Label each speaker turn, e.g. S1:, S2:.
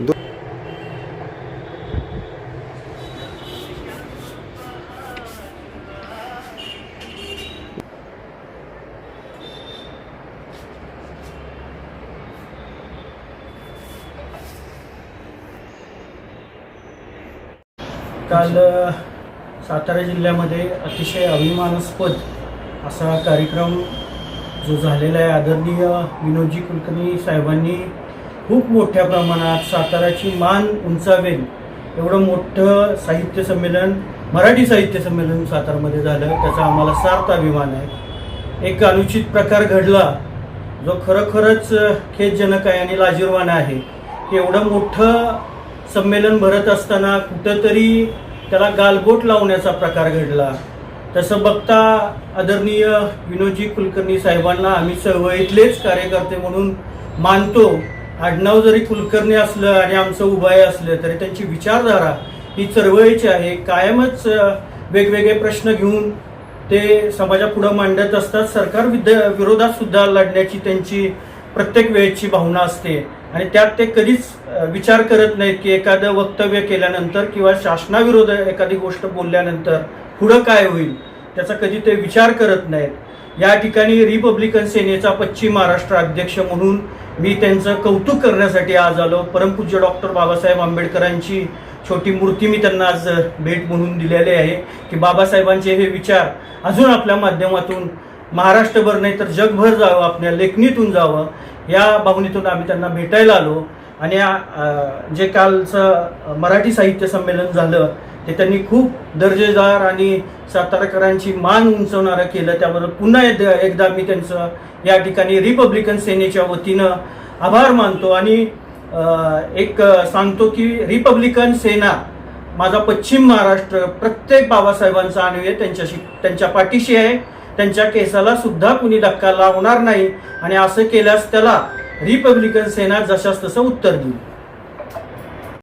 S1: काल सातारा जिल्ह्यामध्ये अतिशय अभिमानास्पद असा कार्यक्रम जो झालेला आहे. आदरणीय विनोदजी कुलकर्णी साहेबांनी खूप मोठ्या प्रमाणात साताराची मान उंचावेल. एवढं मोठं साहित्य संमेलन मराठी साहित्य संमेलन सातारमध्ये झालं. त्याचा आम्हाला सार्थ अभिमान आहे. एक अनुचित प्रकार घडला. जो खरोखरच खेदजनक आहे आणि लाजीरवाणा आहे. की एवढं मोठं संमेलन भरत असताना कुठंतरी त्याला गालबोट लावण्याचा प्रकार घडला. तसं बघता आदरणीय विनोजी कुलकर्णी साहेबांना आम्ही चळवळीतलेच कार्यकर्ते म्हणून मानतो. आडनाव जरी कुलकर्णी असलं आणि आमचं उभाय असलं तरी त्यांची विचारधारा ही चळवळीची आहे. कायमच वेगवेगळे प्रश्न घेऊन ते समाजापुढं मांडत असतात. सरकार विद्या विरोधात सुद्धा लढण्याची त्यांची प्रत्येक वेळेची भावना असते. आणि त्यात ते कधीच विचार करत नाहीत की एखादं वक्तव्य केल्यानंतर किंवा शासनाविरोध एखादी गोष्ट बोलल्यानंतर पुढं काय होईल. त्याचा कधी ते विचार करत नाहीत. या ठिकाणी रिपब्लिकन सेनेचा पश्चिम महाराष्ट्र अध्यक्ष म्हणून मी त्यांचं कौतुक करण्यासाठी आज आलो. परमपूज्य डॉक्टर बाबासाहेब आंबेडकरांची छोटी मूर्ती मी त्यांना आज भेट म्हणून दिलेली आहे. की बाबासाहेबांचे हे विचार अजून आपल्या माध्यमातून महाराष्ट्रभर नाही तर जगभर जावं आपल्या लेखणीतून जावं या भावनेतून आम्ही त्यांना भेटायला आलो. आणि जे कालचं मराठी साहित्य संमेलन झालं हे त्यांनी खूप दर्जेदार आणि सातारकरांची मान उंचवणारं केलं. त्याबद्दल पुन्हा एकदा एकदा मी त्यांचं या ठिकाणी रिपब्लिकन सेनेच्या वतीनं आभार मानतो आणि एक सांगतो की रिपब्लिकन सेना माझा पश्चिम महाराष्ट्र प्रत्येक बाबासाहेबांचा अन्वय त्यांच्याशी त्यांच्या पाठीशी आहे. त्यांच्या केसाला सुद्धा कुणी धक्का लावणार नाही. आणि असं केल्यास त्याला रिपब्लिकन सेना जशास तसं उत्तर देईल.